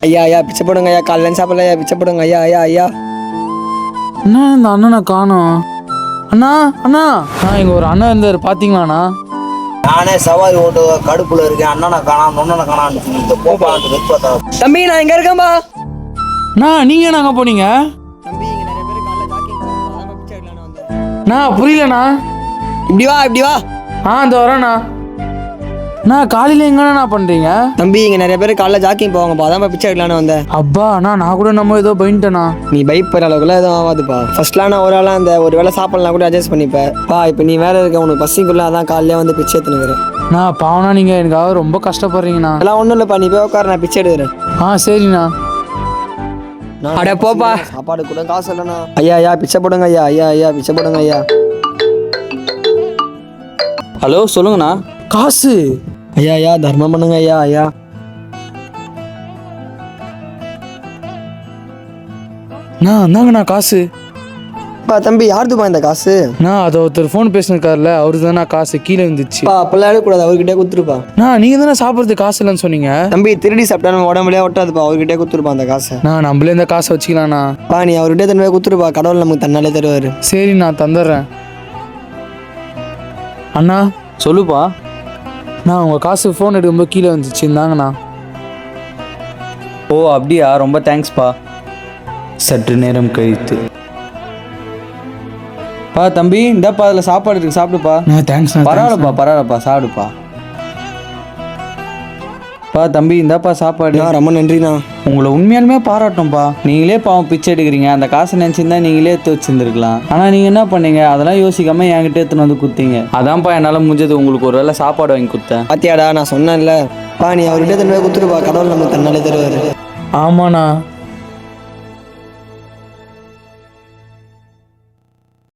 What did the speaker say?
ஐயா ஐயா பிச்சை போடுங்க ஐயா. காலைல சாப்பிடல ஐயா. பிச்சை போடுங்க ஐயா ஐயா ஐயா. அண்ணா இந்த அண்ணனை காணோம். அண்ணா அண்ணா. அண்ணா இங்கே ஒரு அண்ணன் இருந்தார். பார்த்தீங்களாண்ணா நானே சவாரி ஓட்டு கடுப்புல இருக்கேன். அண்ணனை காணாம நொண்ணனை காணான்னு வெப்பத்தா தம்பி நான் இங்க இருக்கேன்பா? அண்ணா நீங்கள் நாங்கள் போனீங்க? தம்பி இங்க நிறைய பேர் காலைல ஜாக்கிங் அதான் பிச்சை எடுக்கலான்னு வந்தேன். அண்ணா புரியலண்ணா. இப்படி வா இப்படி வா. ஆ இந்த வரேண்ணா. அண்ணா காலையில் எங்கண்ணா பண்ணுறீங்க தம்பி இங்க நிறைய பேர் காலைல ஜாக்கிங் போவாங்கப்பா. அதான் பிச்சை எடுக்கலான்னு வந்தேன். அப்பா அண்ணா நான் கூட நம்ம ஏதோ பயந்துட்டேண்ணா நீ பயப்படுற அளவுக்குலாம் எதுவும் ஆகாதுப்பா. ஃபர்ஸ்ட்லாம் நான் ஒரு ஆளாக அந்த ஒரு வேளை சாப்பிடலாம் கூட அட்ஜஸ்ட் பண்ணிப்பேன். பா இப்போ நீ வேற இருக்க உனக்கு பசிக்குள்ள அதான் காலையிலே வந்து பிச்சை எடுத்துனுக்குறேன் அண்ணா பாவனா நீங்கள் எனக்காக ரொம்ப கஷ்டப்படுறீங்கண்ணா. அதெல்லாம் ஒன்றும் இல்லைப்பா நீ போய் உட்கார நான் பிச்சை எடுக்கிறேன். ஆ சரிண்ணா. அட போப்பா. சாப்பாடு கூட காசு இல்லைண்ணா. ஐயா ஐயா பிச்சை போடுங்க ஐயா ஐயா ஐயா பிச்சை போடுங்க ஐயா. ஹலோ சொல்லுங்கண்ணா. காசு? ஐயா ஐயா தர்மம் பண்ணுங்க ஐயா ஐயா அண்ணா இந்தாங்கண்ணா காசு பா தம்பி யாருதுப்பா இந்த காசு? அண்ணா அதை ஒருத்தர் ஃபோன் பேசினிருக்காருல அவரு தானே காசு கீழே வந்துச்சு பா அப்பெல்லாம் எடுக்கக்கூடாது அவர்கிட்டே கொடுத்துருப்பா. அண்ணா நீங்கள் தானே சாப்பிட்றது காசு இல்லைன்னு சொன்னீங்க? தம்பி திருடி சாப்பிட்டா நம்ம உடம்புலயே ஒட்டாதுப்பா அவர்கிட்டே கொடுத்துருப்பா அந்த காசை. நான் நம்மளே இந்த காசை வச்சுக்கலாண்ணா பா நீ அவர்கிட்டே தன்மையாக கொடுத்துருப்பா கடவுள் நமக்கு தன்னாலே தருவார். சரி நான் தந்துடுறேன். அண்ணா. சொல்லுப்பா. நான் உங்கள் காசு ஃபோன் எடுக்கும்போது கீழே வந்துச்சு இந்தாங்கண்ணா. ஓ அப்படியா? ரொம்ப தேங்க்ஸ்ப்பா சற்று நேரம் கழித்து. பா தம்பி இந்தாப்பா அதில் சாப்பாடு இருக்கு சாப்பிடுப்பா. தேங்க்ஸ் பரவாயில்லப்பா பரவாயில்லப்பா சாப்பிடுப்பா. பா தம்பி இந்தாப்பா சாப்பாடு. ரொம்ப நன்றிண்ணா. உங்களை உண்மையாலுமே பாராட்டோம்ப்பா நீங்களே பாவம் பிச்சை எடுக்கிறீங்க. அந்த காசை நினச்சிருந்தா நீங்களே எடுத்து வச்சிருந்துருக்கலாம். ஆனால் நீங்கள் என்ன பண்ணீங்க? அதெல்லாம் யோசிக்காம என்கிட்ட எடுத்துன்னு வந்து கொடுத்தீங்க. அதான்ப்பா என்னால் முடிஞ்சது. உங்களுக்கு ஒரு வேளை சாப்பாடு வாங்கி கொடுத்தேன். பாத்தியாடா நான் சொன்னேன்ல. பா நீ அவர்கிட்டே தன்மையாக கொடுத்துருப்பா கடவுள் நமக்கு தன்னாலே தருவார். ஆமாண்ணா.